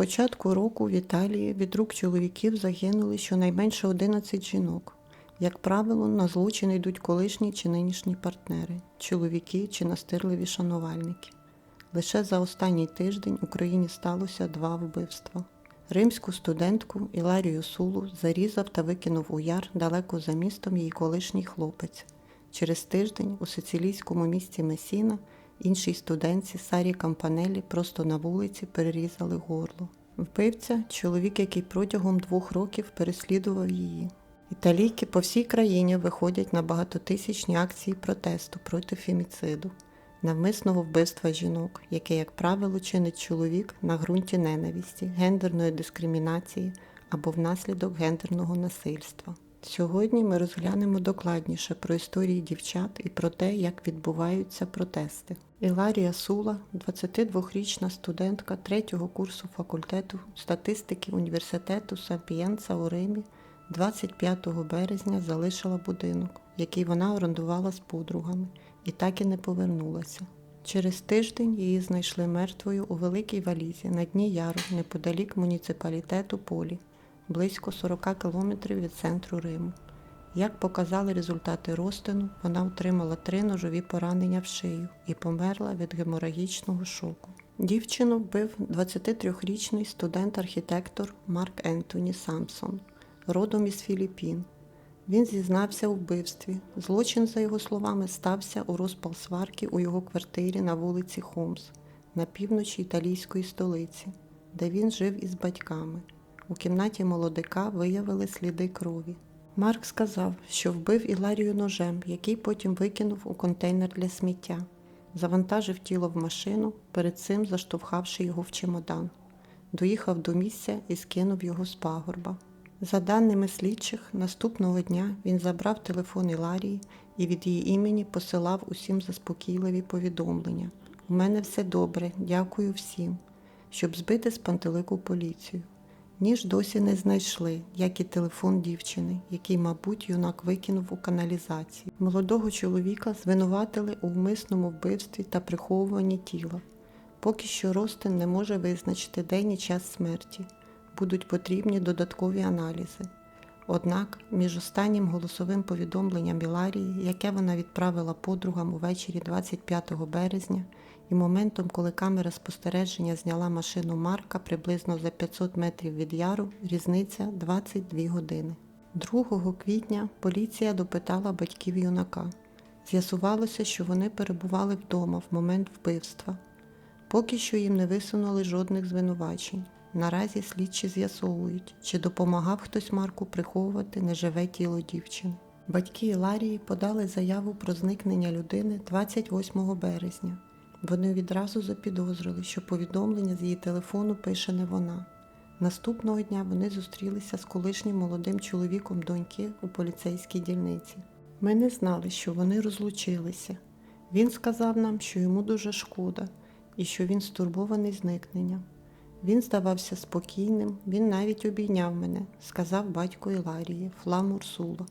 початку року в Італії від рук чоловіків загинули щонайменше 11 жінок. Як правило, на злочин йдуть колишні чи нинішні партнери, чоловіки чи настирливі шанувальники. Лише за останній тиждень Україні сталося два вбивства. Римську студентку Іларію Сулу зарізав та викинув у яр далеко за містом її колишній хлопець. Через тиждень у сицилійському місті Месіна іншій студентці Сарі Кампанелі просто на вулиці перерізали горло. Вбивця чоловік, який протягом двох років переслідував її. Італійки по всій країні виходять на багатотисячні акції протесту проти феміциду, навмисного вбивства жінок, яке, як правило, чинить чоловік на ґрунті ненависті, гендерної дискримінації або внаслідок гендерного насильства. Сьогодні ми розглянемо докладніше про історії дівчат і про те, як відбуваються протести. Іларія Сула, 22-річна студентка третього курсу факультету статистики університету Сапієнца у Римі, 25 березня залишила будинок, який вона орендувала з подругами, і так і не повернулася. Через тиждень її знайшли мертвою у великій валізі на дні яру неподалік муніципалітету Полі, близько 40 кілометрів від центру Риму. Як показали результати розтину, вона отримала три ножові поранення в шию і померла від геморагічного шоку. Дівчину вбив 23-річний студент-архітектор Марк Ентоні Самсон, родом із Філіппін. Він зізнався у вбивстві. Злочин, за його словами, стався у розпал сварки у його квартирі на вулиці Хомс на півночі італійської столиці, де він жив із батьками. У кімнаті молодика виявили сліди крові. Марк сказав, що вбив Іларію ножем, який потім викинув у контейнер для сміття, завантажив тіло в машину, перед цим заштовхавши його в чемодан. Доїхав до місця і скинув його з пагорба. За даними слідчих, наступного дня він забрав телефон Іларії і від її імені посилав усім заспокійливі повідомлення. У мене все добре, дякую всім, щоб збити з пантелику поліцію. Ніж досі не знайшли, як і телефон дівчини, який, мабуть, юнак викинув у каналізації. Молодого чоловіка звинуватили у вмисному вбивстві та приховуванні тіла. Поки що Ростин не може визначити день і час смерті. Будуть потрібні додаткові аналізи. Однак між останнім голосовим повідомленням Біларії, яке вона відправила подругам увечері 25 березня, і моментом, коли камера спостереження зняла машину Марка приблизно за 500 метрів від яру, різниця 22 години. 2 квітня поліція допитала батьків юнака. З'ясувалося, що вони перебували вдома в момент вбивства. Поки що їм не висунули жодних звинувачень. Наразі слідчі з'ясовують, чи допомагав хтось Марку приховувати неживе тіло дівчини. Батьки Іларії подали заяву про зникнення людини 28 березня. Вони відразу запідозрили, що повідомлення з її телефону пише не вона. Наступного дня вони зустрілися з колишнім молодим чоловіком доньки у поліцейській дільниці. Ми не знали, що вони розлучилися. Він сказав нам, що йому дуже шкода і що він стурбований зникненням. Він здавався спокійним, він навіть обійняв мене, сказав батько Іларії, Фламур Сула.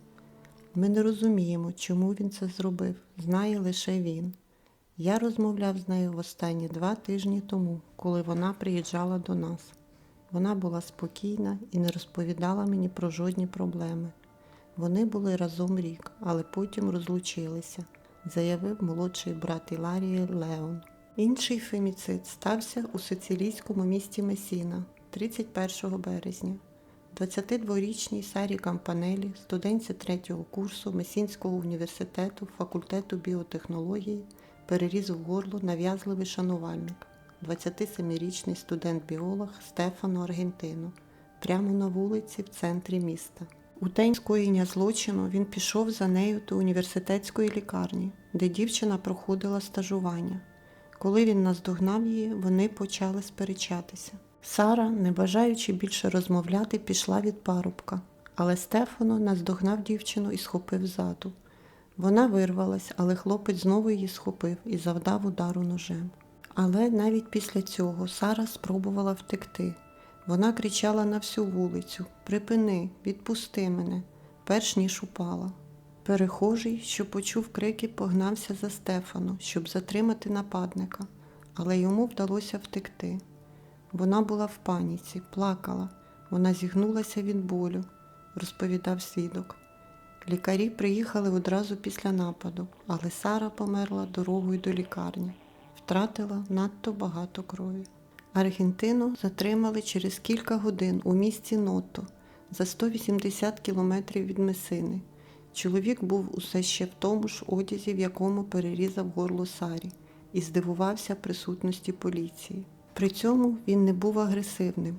Ми не розуміємо, чому він це зробив, знає лише він. Я розмовляв з нею в останні два тижні тому, коли вона приїжджала до нас. Вона була спокійна і не розповідала мені про жодні проблеми. Вони були разом рік, але потім розлучилися, заявив молодший брат Іларії Леон. Інший феміцид стався у сицилійському місті Месіна 31 березня. 22-річній Сарі Кампанелі, студентці третього курсу Месінського університету факультету біотехнології, перерізав горло нав'язливий шанувальник, 27-річний студент-біолог Стефано Аргентино, прямо на вулиці в центрі міста. У день скоєння злочину він пішов за нею до університетської лікарні, де дівчина проходила стажування. Коли він наздогнав її, вони почали сперечатися. Сара, не бажаючи більше розмовляти, пішла від парубка, але Стефано наздогнав дівчину і схопив ззаду. Вона вирвалась, але хлопець знову її схопив і завдав удару ножем. Але навіть після цього Сара спробувала втекти. Вона кричала на всю вулицю Припини, відпусти мене, перш ніж упала. Перехожий, що почув крики, погнався за Стефану, щоб затримати нападника, але йому вдалося втекти. Вона була в паніці, плакала. Вона зігнулася від болю, розповідав свідок. Лікарі приїхали одразу після нападу, але Сара померла дорогою до лікарні, втратила надто багато крові. Аргентину затримали через кілька годин у місті Ното за 180 кілометрів від Месини. Чоловік був усе ще в тому ж одязі, в якому перерізав горло Сарі, і здивувався присутності поліції. При цьому він не був агресивним.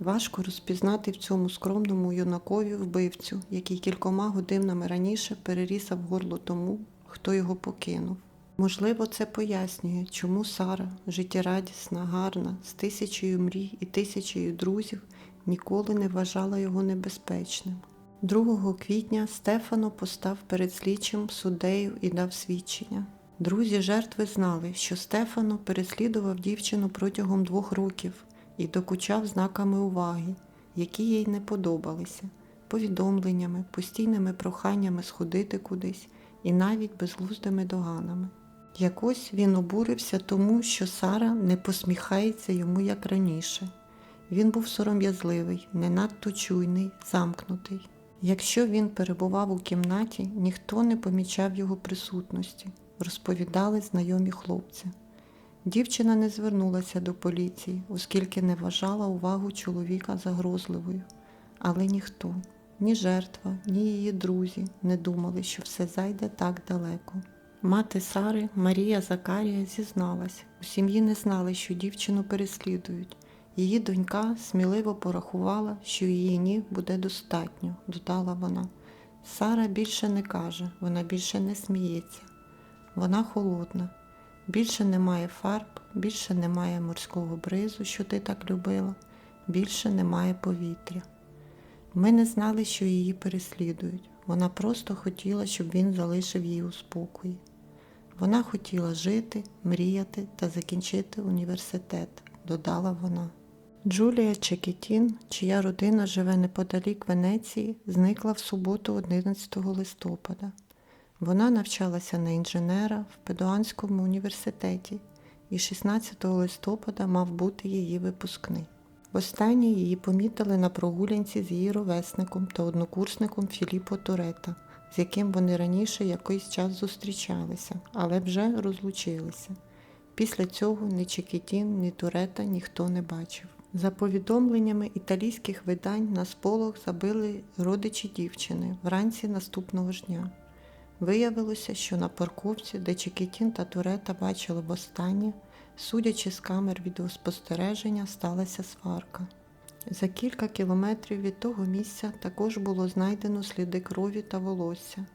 Важко розпізнати в цьому скромному юнакові вбивцю, який кількома годинами раніше перерізав горло тому, хто його покинув. Можливо, це пояснює, чому Сара, життєрадісна, гарна, з тисячею мрій і тисячею друзів, ніколи не вважала його небезпечним. 2 квітня Стефано постав перед слідчим суддею і дав свідчення. Друзі жертви знали, що Стефано переслідував дівчину протягом двох років і докучав знаками уваги, які їй не подобалися, повідомленнями, постійними проханнями сходити кудись і навіть безглуздими доганами. Якось він обурився тому, що Сара не посміхається йому як раніше. Він був сором'язливий, не надто чуйний, замкнутий. Якщо він перебував у кімнаті, ніхто не помічав його присутності, розповідали знайомі хлопці. Дівчина не звернулася до поліції, оскільки не вважала увагу чоловіка загрозливою. Але ніхто, ні жертва, ні її друзі не думали, що все зайде так далеко. Мати Сари, Марія Закарія, зізналась, у сім'ї не знали, що дівчину переслідують. Її донька сміливо порахувала, що її ніг буде достатньо, додала вона. Сара більше не каже, вона більше не сміється. Вона холодна, більше немає фарб, більше немає морського бризу, що ти так любила, більше немає повітря. Ми не знали, що її переслідують. Вона просто хотіла, щоб він залишив її у спокої. Вона хотіла жити, мріяти та закінчити університет, додала вона. Джулія Чекітін, чия родина живе неподалік Венеції, зникла в суботу 11 листопада. Вона навчалася на інженера в Педуанському університеті і 16 листопада мав бути її випускний. Востаннє її помітили на прогулянці з її ровесником та однокурсником Філіппо Турета, з яким вони раніше якийсь час зустрічалися, але вже розлучилися. Після цього ні Чекітін, ні Турета ніхто не бачив. За повідомленнями італійських видань на сполох забили родичі дівчини вранці наступного ж дня. Виявилося, що на парковці, де Чекітін та Турета бачили востаннє, судячи з камер відеоспостереження, сталася сварка. За кілька кілометрів від того місця також було знайдено сліди крові та волосся.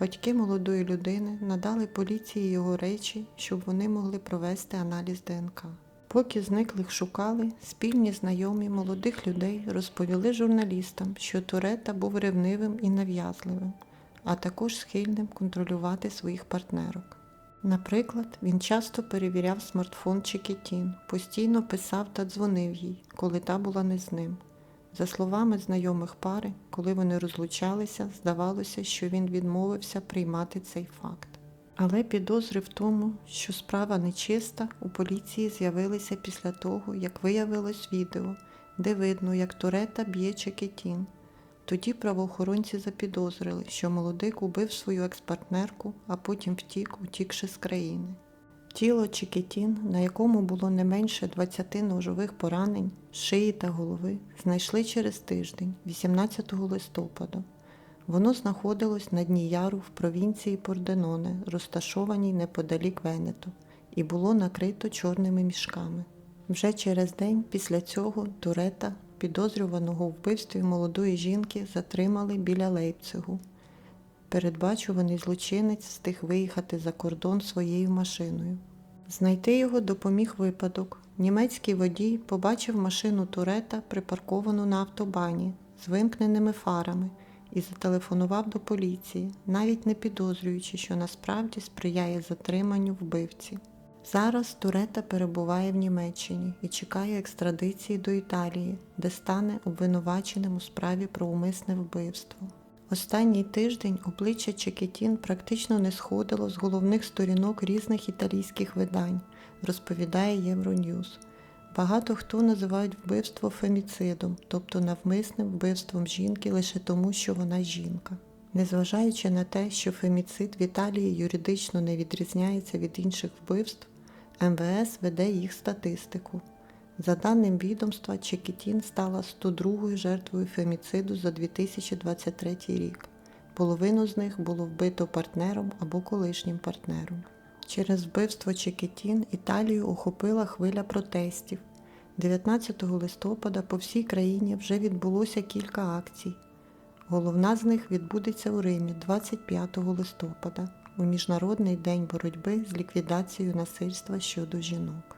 Батьки молодої людини надали поліції його речі, щоб вони могли провести аналіз ДНК. Поки зниклих шукали, спільні знайомі молодих людей розповіли журналістам, що Турета був ревнивим і нав'язливим, а також схильним контролювати своїх партнерок. Наприклад, він часто перевіряв смартфон Чекітін, постійно писав та дзвонив їй, коли та була не з ним. За словами знайомих пари, коли вони розлучалися, здавалося, що він відмовився приймати цей факт. Але підозри в тому, що справа нечиста, у поліції з'явилися після того, як виявилось відео, де видно, як Турета б'є Чекітін. Тоді правоохоронці запідозрили, що молодик убив свою експартнерку, а потім втік, утікши з країни. Тіло Чекітін, на якому було не менше 20 ножових поранень, шиї та голови, знайшли через тиждень, 18 листопада. Воно знаходилось на дні яру в провінції Порденоне, розташованій неподалік Венету, і було накрито чорними мішками. Вже через день після цього Турета, підозрюваного у вбивстві молодої жінки, затримали біля Лейпцигу. Передбачуваний злочинець встиг виїхати за кордон своєю машиною. Знайти його допоміг випадок. Німецький водій побачив машину Турета, припарковану на автобані з вимкненими фарами, і зателефонував до поліції, навіть не підозрюючи, що насправді сприяє затриманню вбивці. Зараз Турета перебуває в Німеччині і чекає екстрадиції до Італії, де стане обвинуваченим у справі про умисне вбивство. Останній тиждень обличчя Чекітін практично не сходило з головних сторінок різних італійських видань, розповідає Євроньюз. Багато хто називають вбивство феміцидом, тобто навмисним вбивством жінки лише тому, що вона жінка. Незважаючи на те, що феміцид в Італії юридично не відрізняється від інших вбивств, МВС веде їх статистику. За даним відомства, Чекітін стала 102-ю жертвою феміциду за 2023 рік. Половину з них було вбито партнером або колишнім партнером. Через вбивство Чекітін Італію охопила хвиля протестів. 19 листопада по всій країні вже відбулося кілька акцій. Головна з них відбудеться у Римі 25 листопада у Міжнародний день боротьби з ліквідацією насильства щодо жінок.